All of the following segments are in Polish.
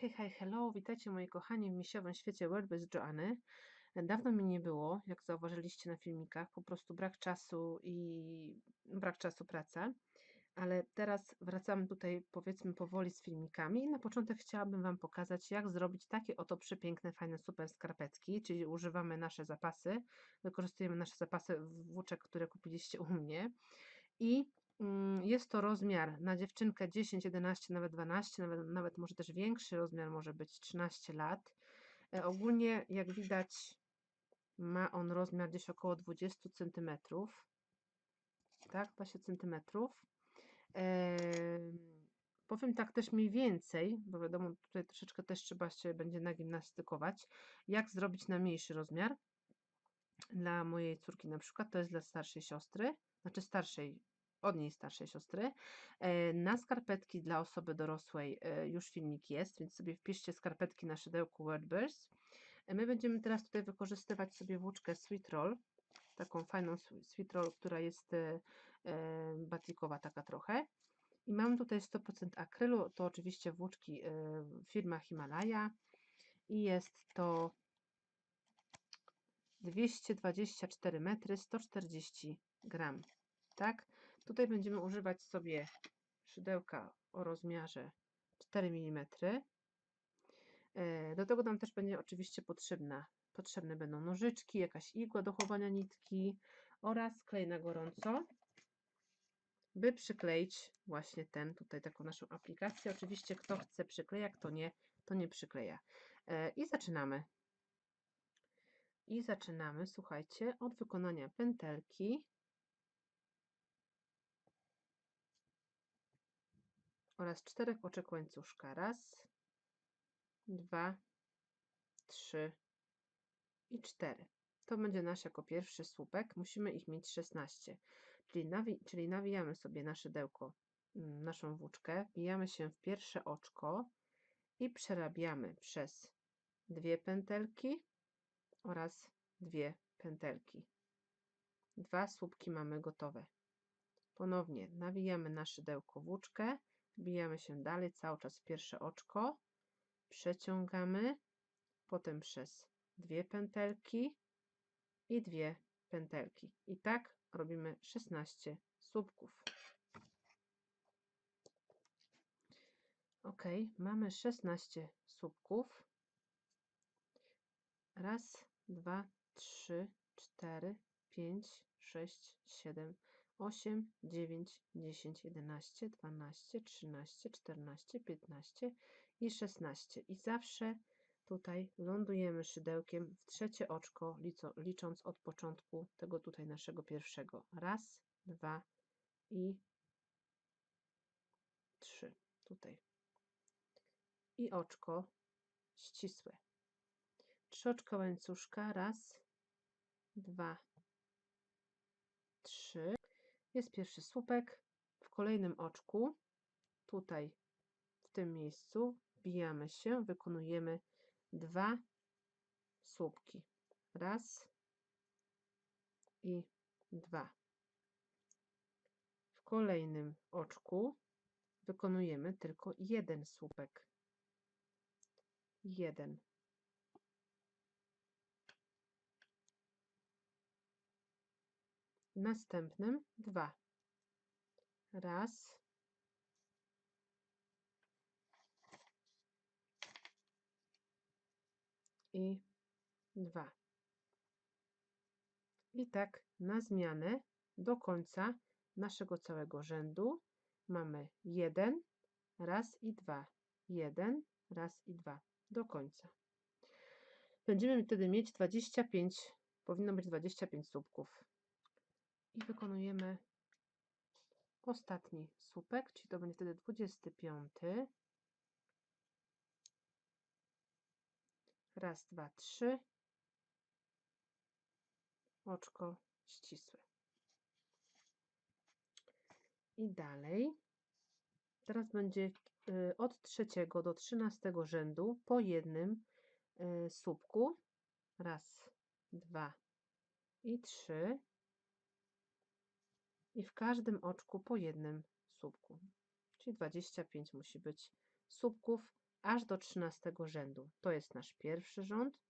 Hej, hej, hello, witajcie moi kochani w misiowym świecie WordBase Joanny. Dawno mi nie było, jak zauważyliście na filmikach, po prostu brak czasu i brak czasu praca, ale teraz wracamy tutaj powiedzmy powoli z filmikami i na początek chciałabym Wam pokazać, jak zrobić takie oto przepiękne, fajne, super skarpetki, czyli używamy nasze zapasy, wykorzystujemy nasze zapasy włóczek, które kupiliście u mnie i Jest to rozmiar na dziewczynkę 10, 11, nawet 12, nawet, nawet może też większy rozmiar może być 13 lat. E, Ogólnie, jak widać, ma on rozmiar gdzieś około 20 cm. Tak, 20 cm. Powiem tak też mniej więcej, bo wiadomo, tutaj troszeczkę też trzeba się będzie nagimnastykować, jak zrobić na mniejszy rozmiar. Dla mojej córki na przykład, to jest dla starszej siostry, znaczy starszej od niej starszej siostry. E, na skarpetki dla osoby dorosłej e, już filmik jest, więc sobie wpiszcie skarpetki na szydełku WordBurst. E, my będziemy teraz tutaj wykorzystywać sobie włóczkę Sweet Roll, taką fajną Sweet Roll, która jest batikowa taka trochę. I mam tutaj 100% akrylu, to oczywiście włóczki firma Himalaya i jest to 224 metry, 140 gram, tak? Tutaj będziemy używać sobie szydełka o rozmiarze 4 mm. E, do tego nam też będzie oczywiście potrzebna, potrzebne będą nożyczki, jakaś igła do chowania nitki oraz klej na gorąco, by przykleić właśnie ten, tutaj taką naszą aplikację. Oczywiście kto chce przykleja, kto nie, to nie przykleja. E, I zaczynamy. I zaczynamy, słuchajcie, od wykonania pętelki oraz czterech oczek łańcuszka. Raz, dwa, trzy i cztery. To będzie nasz jako pierwszy słupek. Musimy ich mieć 16. Czyli, nawi czyli nawijamy sobie nasze szydełko, mm, naszą włóczkę, wbijamy się w pierwsze oczko i przerabiamy przez dwie pętelki oraz dwie pętelki. Dwa słupki mamy gotowe. Ponownie nawijamy na szydełko włóczkę, Wbijamy się dalej, cały czas pierwsze oczko, przeciągamy, potem przez dwie pętelki i dwie pętelki. I tak robimy 16 słupków. Ok, mamy 16 słupków. Raz, dwa, trzy, cztery, pięć, sześć, siedem, 8, 9, 10, 11, 12, 13, 14, 15 i 16. I zawsze tutaj lądujemy szydełkiem w trzecie oczko, licząc od początku tego tutaj naszego pierwszego. Raz, dwa i trzy. Tutaj. I oczko ścisłe. Trzy oczka łańcuszka. Raz, dwa, trzy. Jest pierwszy słupek. W kolejnym oczku, tutaj w tym miejscu, wbijamy się, wykonujemy dwa słupki. Raz i dwa. W kolejnym oczku wykonujemy tylko jeden słupek. Jeden. Następnym dwa. Raz. I dwa. I tak na zmianę do końca naszego całego rzędu mamy jeden, raz i dwa. Jeden, raz i dwa. Do końca. Będziemy wtedy mieć 25, powinno być 25 słupków i wykonujemy ostatni słupek, czyli to będzie wtedy 25. Raz, dwa, trzy. Oczko ścisłe. I dalej. Teraz będzie y, od trzeciego do trzynastego rzędu po jednym y, słupku. Raz, dwa i trzy i w każdym oczku po jednym słupku. Czyli 25 musi być słupków aż do 13 rzędu. To jest nasz pierwszy rząd,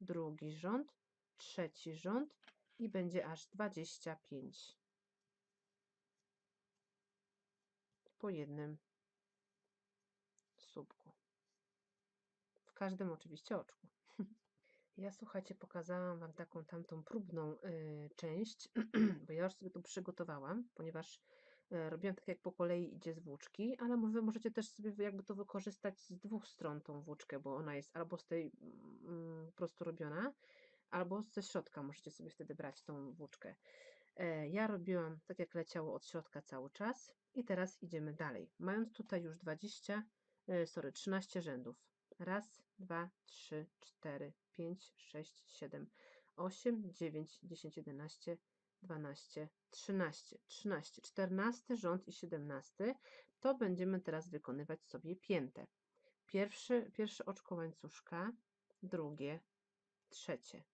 drugi rząd, trzeci rząd i będzie aż 25 po jednym słupku. W każdym oczywiście oczku. Ja słuchajcie, pokazałam Wam taką tamtą próbną y, część, bo ja już sobie tu przygotowałam, ponieważ y, robiłam tak jak po kolei idzie z włóczki, ale Wy możecie też sobie jakby to wykorzystać z dwóch stron tą włóczkę, bo ona jest albo z tej mm, po prostu robiona, albo ze środka możecie sobie wtedy brać tą włóczkę. E, ja robiłam tak jak leciało od środka cały czas i teraz idziemy dalej. Mając tutaj już 20, e, sorry, 13 rzędów. Raz, dwa, trzy, cztery, pięć, sześć, siedem, osiem, dziewięć, dziesięć, jedenaście, dwanaście, trzynaście, trzynaście, czternasty rząd i siedemnasty, to będziemy teraz wykonywać sobie piętę. Pierwszy, pierwsze oczko łańcuszka, drugie, trzecie.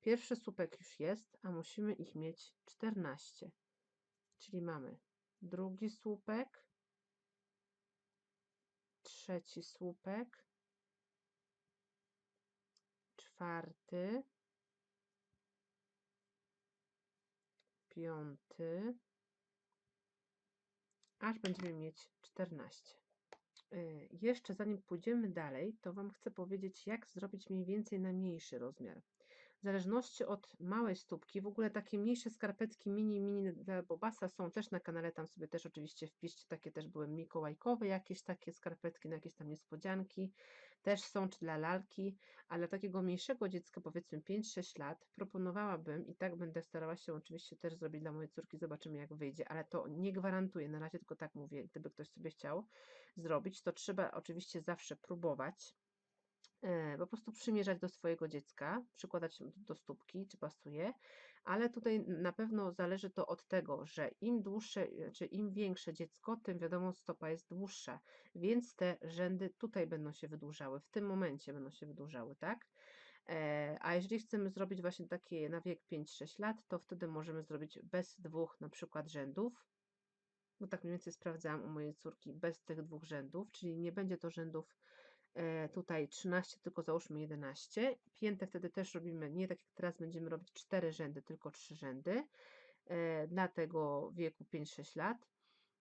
Pierwszy słupek już jest, a musimy ich mieć 14. Czyli mamy drugi słupek, trzeci słupek, czwarty, piąty, aż będziemy mieć 14. Y, jeszcze zanim pójdziemy dalej, to Wam chcę powiedzieć, jak zrobić mniej więcej na mniejszy rozmiar. W zależności od małej stópki, w ogóle takie mniejsze skarpetki mini, mini dla Bobasa są też na kanale, tam sobie też oczywiście wpiszcie, takie też były mikołajkowe, jakieś takie skarpetki na jakieś tam niespodzianki, też są czy dla lalki, ale dla takiego mniejszego dziecka, powiedzmy 5-6 lat, proponowałabym i tak będę starała się oczywiście też zrobić dla mojej córki, zobaczymy jak wyjdzie, ale to nie gwarantuję, na razie tylko tak mówię, gdyby ktoś sobie chciał zrobić, to trzeba oczywiście zawsze próbować, E, po prostu przymierzać do swojego dziecka, przykładać do stópki, czy pasuje, ale tutaj na pewno zależy to od tego, że im dłuższe, czy znaczy im większe dziecko, tym wiadomo stopa jest dłuższa, więc te rzędy tutaj będą się wydłużały, w tym momencie będą się wydłużały, tak? E, a jeżeli chcemy zrobić właśnie takie na wiek 5-6 lat, to wtedy możemy zrobić bez dwóch na przykład rzędów, bo tak mniej więcej sprawdzałam u mojej córki, bez tych dwóch rzędów, czyli nie będzie to rzędów E, tutaj 13, tylko załóżmy 11. Piętę wtedy też robimy, nie tak jak teraz będziemy robić 4 rzędy, tylko 3 rzędy e, dla tego wieku 5-6 lat.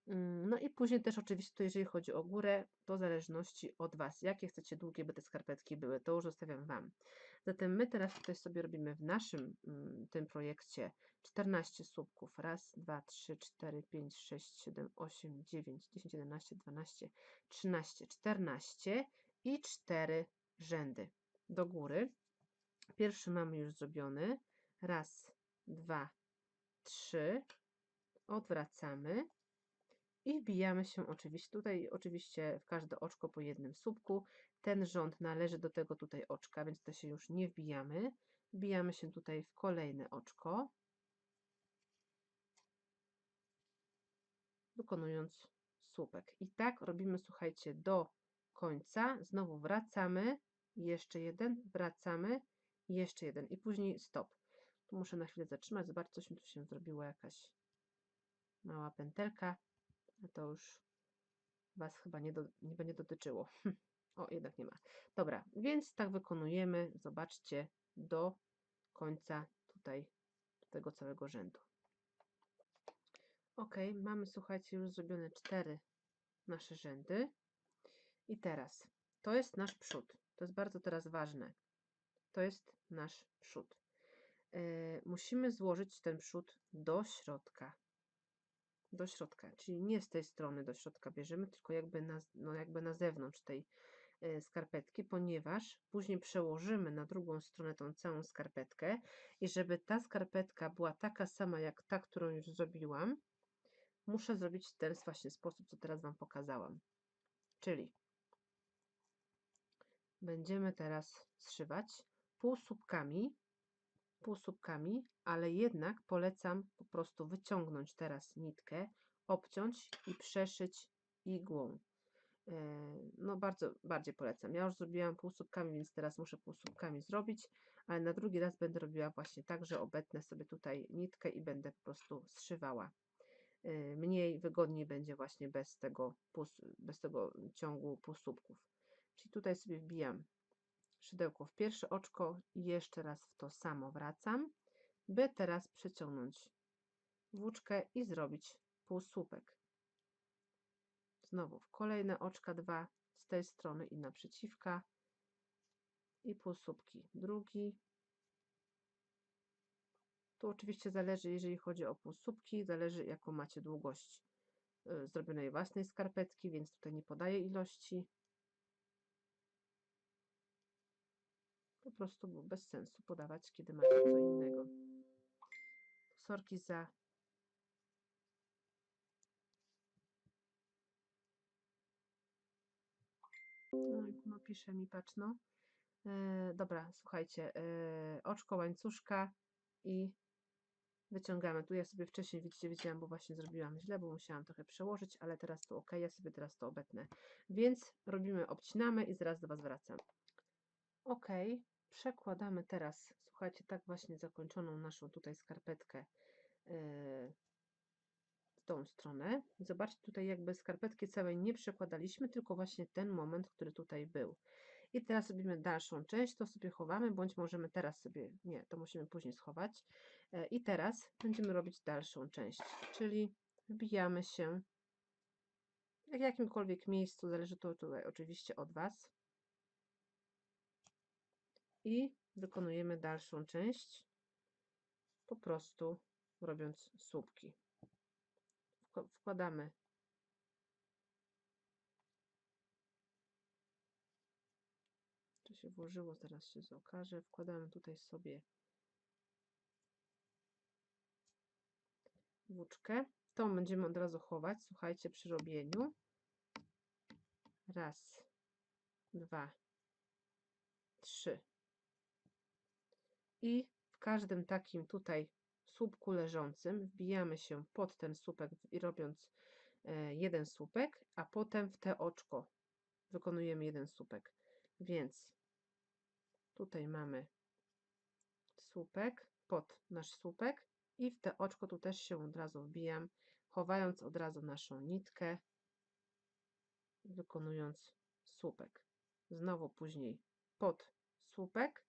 Mm, no i później też oczywiście to jeżeli chodzi o górę, to w zależności od Was, jakie chcecie długie by te skarpetki były, to już zostawiam Wam. Zatem my teraz tutaj sobie robimy w naszym mm, tym projekcie 14 słupków. Raz, dwa, trzy, cztery, pięć, sześć, siedem, osiem, dziewięć, dziesięć, jedenaście, dwanaście, trzynaście, czternaście i cztery rzędy do góry. Pierwszy mamy już zrobiony. Raz, dwa, trzy. Odwracamy i wbijamy się oczywiście tutaj, oczywiście w każde oczko po jednym słupku. Ten rząd należy do tego tutaj oczka, więc to się już nie wbijamy. Wbijamy się tutaj w kolejne oczko, wykonując słupek. I tak robimy, słuchajcie, do końca, znowu wracamy, jeszcze jeden, wracamy, jeszcze jeden i później stop. Tu muszę na chwilę zatrzymać, zobaczcie, coś mi tu się zrobiło, jakaś mała pętelka, a to już Was chyba nie, do, nie będzie dotyczyło. o, jednak nie ma. Dobra, więc tak wykonujemy, zobaczcie, do końca tutaj tego całego rzędu. Ok, mamy, słuchajcie, już zrobione cztery nasze rzędy. I teraz, to jest nasz przód. To jest bardzo teraz ważne. To jest nasz przód. Yy, musimy złożyć ten przód do środka. Do środka, czyli nie z tej strony do środka bierzemy, tylko jakby na, no jakby na zewnątrz tej yy, skarpetki, ponieważ później przełożymy na drugą stronę tą całą skarpetkę i żeby ta skarpetka była taka sama jak ta, którą już zrobiłam, muszę zrobić w ten właśnie sposób, co teraz Wam pokazałam. Czyli będziemy teraz zszywać półsłupkami, półsłupkami, ale jednak polecam po prostu wyciągnąć teraz nitkę, obciąć i przeszyć igłą. E, no bardzo, bardziej polecam. Ja już zrobiłam półsłupkami, więc teraz muszę półsłupkami zrobić, ale na drugi raz będę robiła właśnie tak, że obetnę sobie tutaj nitkę i będę po prostu zszywała. E, mniej wygodniej będzie właśnie bez tego, bez tego ciągu półsłupków. Czyli tutaj sobie wbijam szydełko w pierwsze oczko i jeszcze raz w to samo wracam, by teraz przeciągnąć włóczkę i zrobić półsłupek. Znowu w kolejne oczka dwa z tej strony i naprzeciwka i półsłupki. Drugi. Tu oczywiście zależy, jeżeli chodzi o półsłupki, zależy jaką macie długość y, zrobionej własnej skarpetki, więc tutaj nie podaję ilości. Prostu bez sensu podawać, kiedy macie co innego. Sorki za No pisze mi, patrz, no. E, dobra, słuchajcie, e, oczko łańcuszka i wyciągamy. Tu ja sobie wcześniej, widzicie, wiedziałam, bo właśnie zrobiłam źle, bo musiałam trochę przełożyć, ale teraz to ok, ja sobie teraz to obetnę. Więc robimy, obcinamy i zaraz do Was wracam. Ok, przekładamy teraz, słuchajcie, tak właśnie zakończoną naszą tutaj skarpetkę e, w tą stronę. Zobaczcie, tutaj jakby skarpetki całej nie przekładaliśmy, tylko właśnie ten moment, który tutaj był. I teraz robimy dalszą część, to sobie chowamy, bądź możemy teraz sobie, nie, to musimy później schować. E, I teraz będziemy robić dalszą część, czyli wbijamy się w jakimkolwiek miejscu, zależy to tutaj oczywiście od Was. I wykonujemy dalszą część, po prostu robiąc słupki. Wkładamy się włożyło, zaraz się okaże. Wkładamy tutaj sobie włóczkę. Tą będziemy od razu chować, słuchajcie, przy robieniu. Raz, dwa, trzy. I w każdym takim tutaj słupku leżącym wbijamy się pod ten słupek robiąc e, jeden słupek, a potem w te oczko wykonujemy jeden słupek. Więc Tutaj mamy słupek, pod nasz słupek i w te oczko tu też się od razu wbijam, chowając od razu naszą nitkę, wykonując słupek. Znowu później pod słupek.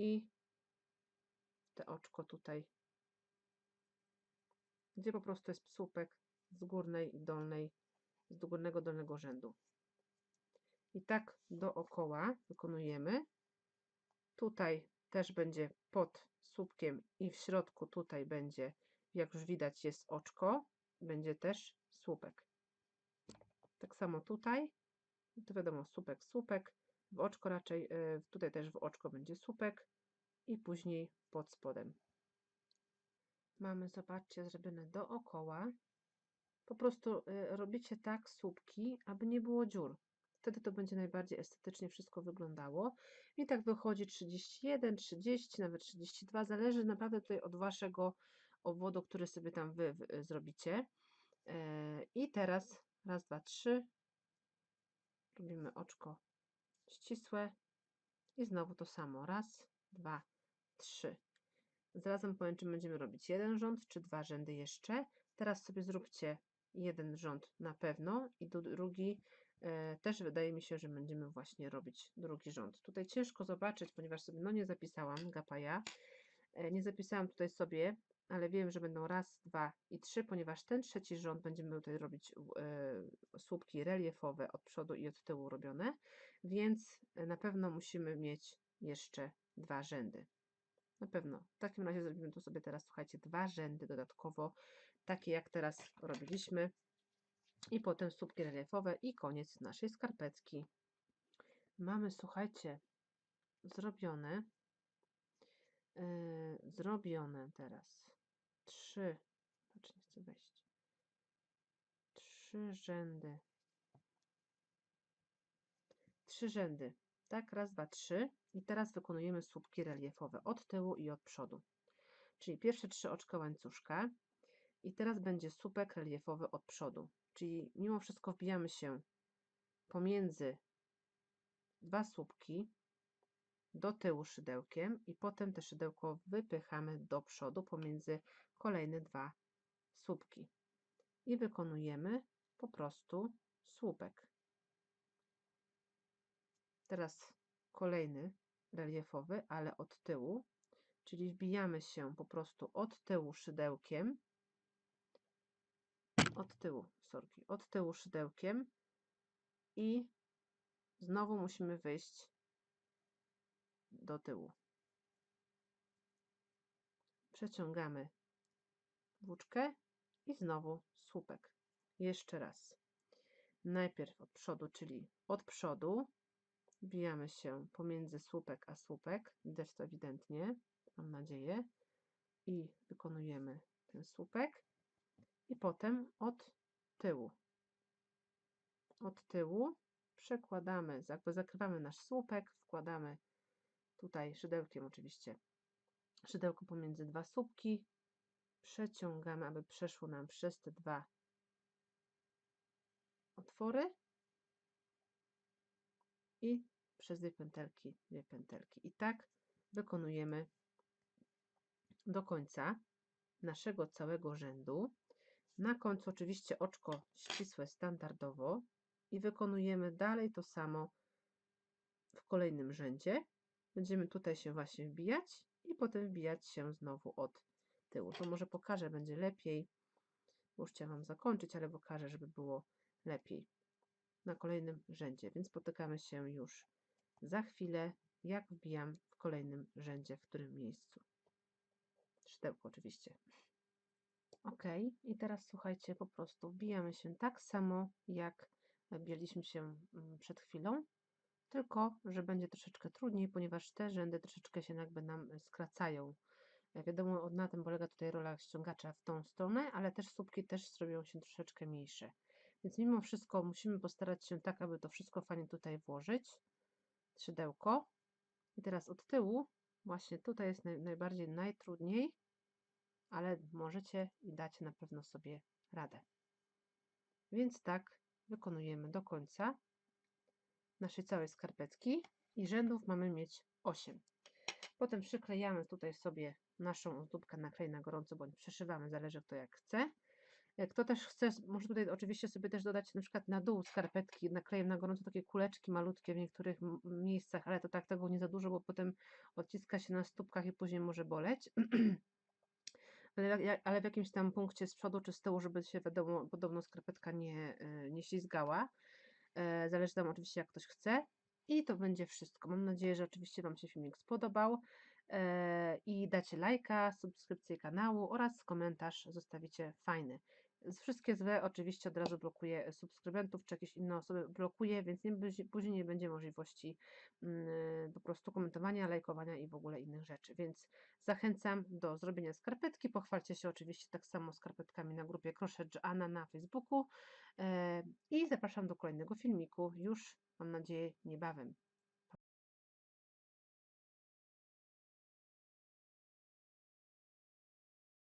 I te oczko tutaj, gdzie po prostu jest słupek z górnej i dolnej z górnego dolnego rzędu. I tak dookoła wykonujemy. Tutaj też będzie pod słupkiem i w środku tutaj będzie, jak już widać, jest oczko, będzie też słupek. Tak samo tutaj, to wiadomo, słupek, słupek, w oczko raczej, e, tutaj też w oczko będzie słupek i później pod spodem. Mamy, zobaczcie, zrobione dookoła po prostu y, robicie tak słupki, aby nie było dziur. Wtedy to będzie najbardziej estetycznie wszystko wyglądało. I tak wychodzi 31, 30, nawet 32. Zależy naprawdę tutaj od Waszego obwodu, który sobie tam Wy, wy zrobicie. E, I teraz raz, dwa, trzy. Robimy oczko ścisłe. I znowu to samo. Raz, dwa, trzy. Zarazem czy będziemy robić jeden rząd, czy dwa rzędy jeszcze. Teraz sobie zróbcie jeden rząd na pewno i drugi e, też wydaje mi się, że będziemy właśnie robić drugi rząd. Tutaj ciężko zobaczyć, ponieważ sobie no nie zapisałam gapaja. E, nie zapisałam tutaj sobie, ale wiem, że będą raz, dwa i trzy, ponieważ ten trzeci rząd będziemy tutaj robić e, słupki reliefowe od przodu i od tyłu robione, więc na pewno musimy mieć jeszcze dwa rzędy. Na pewno. W takim razie zrobimy tu sobie teraz, słuchajcie, dwa rzędy dodatkowo takie jak teraz robiliśmy. I potem słupki reliefowe i koniec naszej skarpetki. Mamy, słuchajcie, zrobione, yy, zrobione teraz trzy, patrz, nie chcę wejść, trzy rzędy, trzy rzędy, tak, raz, dwa, trzy. I teraz wykonujemy słupki reliefowe od tyłu i od przodu. Czyli pierwsze trzy oczka łańcuszka, i teraz będzie słupek reliefowy od przodu, czyli mimo wszystko wbijamy się pomiędzy dwa słupki do tyłu szydełkiem i potem te szydełko wypychamy do przodu pomiędzy kolejne dwa słupki i wykonujemy po prostu słupek. Teraz kolejny reliefowy, ale od tyłu, czyli wbijamy się po prostu od tyłu szydełkiem, od tyłu, sorki, od tyłu szydełkiem i znowu musimy wyjść do tyłu. Przeciągamy włóczkę i znowu słupek. Jeszcze raz. Najpierw od przodu, czyli od przodu wbijamy się pomiędzy słupek a słupek. Widać to ewidentnie, mam nadzieję. I wykonujemy ten słupek. I potem od tyłu. Od tyłu przekładamy, jakby zakrywamy nasz słupek, wkładamy tutaj szydełkiem oczywiście szydełko pomiędzy dwa słupki, przeciągamy, aby przeszło nam przez te dwa otwory i przez dwie pętelki, dwie pętelki. I tak wykonujemy do końca naszego całego rzędu. Na końcu oczywiście oczko ścisłe standardowo i wykonujemy dalej to samo w kolejnym rzędzie. Będziemy tutaj się właśnie wbijać i potem wbijać się znowu od tyłu. To może pokażę, będzie lepiej. Już chciałam zakończyć, ale pokażę, żeby było lepiej na kolejnym rzędzie. Więc spotykamy się już za chwilę, jak wbijam w kolejnym rzędzie, w którym miejscu. Szydełko oczywiście. Ok, i teraz słuchajcie, po prostu wbijamy się tak samo, jak bieliśmy się mm, przed chwilą, tylko że będzie troszeczkę trudniej, ponieważ te rzędy troszeczkę się jakby nam skracają. Wiadomo, na tym polega tutaj rola ściągacza w tą stronę, ale też słupki też zrobią się troszeczkę mniejsze. Więc mimo wszystko musimy postarać się tak, aby to wszystko fajnie tutaj włożyć. Szydełko. I teraz od tyłu, właśnie tutaj jest naj, najbardziej najtrudniej, ale możecie i dacie na pewno sobie radę. Więc tak wykonujemy do końca naszej całej skarpetki i rzędów mamy mieć 8. Potem przyklejamy tutaj sobie naszą ozdóbkę na klej na gorąco, bądź przeszywamy, zależy kto jak chce. Kto też chce, może tutaj oczywiście sobie też dodać na przykład na dół skarpetki naklejem na gorąco takie kuleczki malutkie w niektórych miejscach, ale to tak tego nie za dużo, bo potem odciska się na stópkach i później może boleć. ale, ale w jakimś tam punkcie z przodu czy z tyłu, żeby się wiadomo, podobno skarpetka nie, e, nie ślizgała. E, zależy tam oczywiście jak ktoś chce. I to będzie wszystko. Mam nadzieję, że oczywiście Wam się filmik spodobał e, i dacie lajka, subskrypcję kanału oraz komentarz zostawicie fajny. Wszystkie złe oczywiście od razu blokuję subskrybentów, czy jakieś inne osoby blokuję, więc nie, później nie będzie możliwości mm, po prostu komentowania, lajkowania i w ogóle innych rzeczy. Więc zachęcam do zrobienia skarpetki. Pochwalcie się oczywiście tak samo skarpetkami na grupie Crochet Anna na Facebooku e, i zapraszam do kolejnego filmiku już mam nadzieję niebawem.